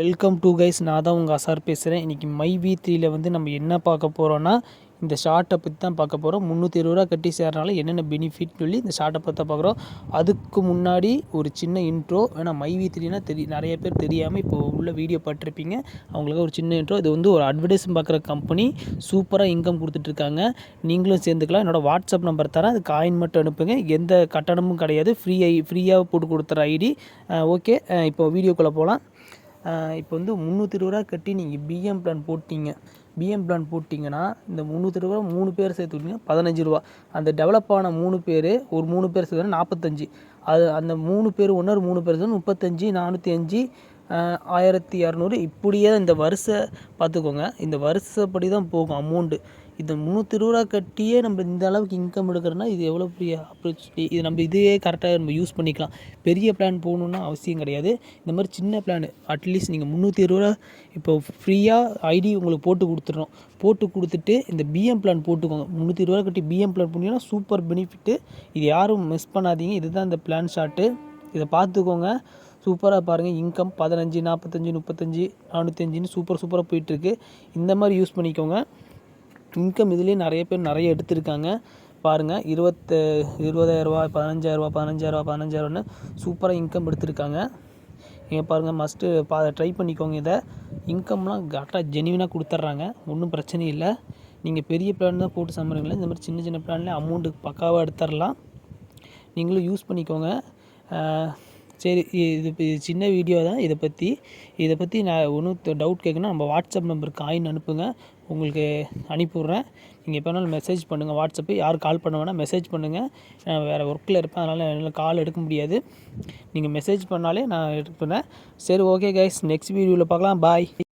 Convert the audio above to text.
Welcome to guys நான் தான் உங்கள் அசார் பேசுகிறேன் இன்றைக்கி மை வி த்ரீயில் வந்து நம்ம என்ன பார்க்க போகிறோன்னா இந்த ஷார்ட்டை பற்றி தான் பார்க்க போகிறோம் முந்நூற்றி இருபது ரூபா கட்டி சேர்றனால என்னென்ன பெனிஃபிட் சொல்லி இந்த ஷார்ட்டை பற்றி தான் பார்க்குறோம். அதுக்கு முன்னாடி ஒரு சின்ன இன்ட்ரோ ஏன்னா மை வி த்ரீனா தெரி நிறைய பேர் தெரியாமல் இப்போ உள்ள வீடியோ பட்டிருப்பீங்க அவங்களுக்கு ஒரு சின்ன இன்ட்ரோ இது வந்து ஒரு அட்வர்டைஸ் பார்க்குற கம்பெனி சூப்பராக இன்கம் கொடுத்துட்ருக்காங்க. நீங்களும் சேர்ந்துக்கலாம். என்னோடய வாட்ஸ்அப் நம்பர் தரேன். அது காயின் மட்டும் அனுப்புங்க. எந்த கட்டணமும் கிடையாது. ஃப்ரீ ஐ ஃப்ரீயாக போட்டு கொடுத்துற ஐடி ஓகே இப்போ வீடியோக்குள்ளே போகலாம் இப்போ வந்து முந்நூற்றி இருபது ரூபா கட்டி நீங்கள் பிஎம் பிளான் போட்டிங்க. பிஎம் பிளான் போட்டிங்கன்னா இந்த முந்நூற்றி இருபது ரூபா மூணு பேர் சேர்த்து பதினஞ்சு ரூபா. அந்த டெவலப் ஆன மூணு பேர் ஒரு மூணு பேர் சேர்த்து நாற்பத்தஞ்சு அது அந்த மூணு பேர் ஒன்றொரு மூணு பேர் சேர்ந்து முப்பத்தஞ்சு நானூற்றி அஞ்சு ஆயிரத்தி இரநூறு இப்படியே இந்த வருஷ பார்த்துக்கோங்க. இந்த வருஷப்படி தான் போகும் அமௌண்ட்டு இந்த முந்நூற்றி இருபது ரூபா கட்டியே நம்ம இந்த அளவுக்கு இன்கம் எடுக்கிறோன்னா இது எவ்வளோ பெரிய ஆப்பர்ச்சுனிட்டி இது நம்ம இதையே கரெக்டாக நம்ம யூஸ் பண்ணிக்கலாம். பெரிய பிளான் போகணுன்னு அவசியம் கிடையாது. இந்த மாதிரி சின்ன பிளான் அட்லீஸ்ட் நீங்கள் முந்நூற்றி இருபது ரூபா இப்போ ஃப்ரீயாக ஐடி உங்களுக்கு போட்டு கொடுத்துட்றோம் போட்டு கொடுத்துட்டு இந்த பிஎம் பிளான் போட்டுக்கோங்க. முந்நூற்றி இருபது ரூபா கட்டி பிஎம் பிளான் பண்ணிங்கன்னா சூப்பர் பெனிஃபிட்டு இது யாரும் மிஸ் பண்ணாதீங்க. இதுதான் இந்த பிளான் ஷாட்டு இதை பார்த்துக்கோங்க. சூப்பராக பாருங்கள் இன்கம் பதினஞ்சு நாற்பத்தஞ்சு முப்பத்தஞ்சு நானூற்றஞ்சின்னு சூப்பர் சூப்பராக போயிட்டுருக்கு. இந்த மாதிரி யூஸ் பண்ணிக்கோங்க. இன்கம் இதுலேயே நிறைய பேர் நிறைய எடுத்திருக்காங்க. பாருங்கள் இருபத்து இருபதாயிரரூவா பதினஞ்சாயிரரூவா பதினஞ்சாயிரரூவா பதினஞ்சாயிரம்னு சூப்பராக இன்கம் எடுத்திருக்காங்க. நீங்கள் பாருங்கள் மஸ்ட்டு பா ட்ரை பண்ணிக்கோங்க இதை. இன்கம்லாம் கரெக்டாக ஜெனியூனாக கொடுத்துட்றாங்க. ஒன்றும் பிரச்சனை இல்லை. நீங்கள் பெரிய பிளான் தான் போட்டு சம்பளங்கள இந்த மாதிரி சின்ன சின்ன பிளான்லேயே அமௌண்ட்டு பக்காவாக எடுத்துடலாம். நீங்களும் யூஸ் பண்ணிக்கோங்க. சரி இது இது சின்ன வீடியோ தான். இதை பற்றி இதை பற்றி நான் ஒன்றும் டவுட் கேட்கணும் நம்ம வாட்ஸ்அப் நம்பருக்கு காயின் அனுப்புங்க. உங்களுக்கு அனுப்பிவிட்றேன். நீங்கள் எப்போ வேணாலும் மெசேஜ் பண்ணுங்கள் வாட்ஸ்அப்பு யார் கால் பண்ண வேணால் மெசேஜ் பண்ணுங்கள் நான் வேறு ஒர்க்கில் இருப்பேன். அதனால் என்னால் கால் எடுக்க முடியாது. நீங்கள் மெசேஜ் பண்ணாலே நான் எடுப்பேன். சரி ஓகே கைஸ் நெக்ஸ்ட் வீடியோவில் பார்க்கலாம். பாய்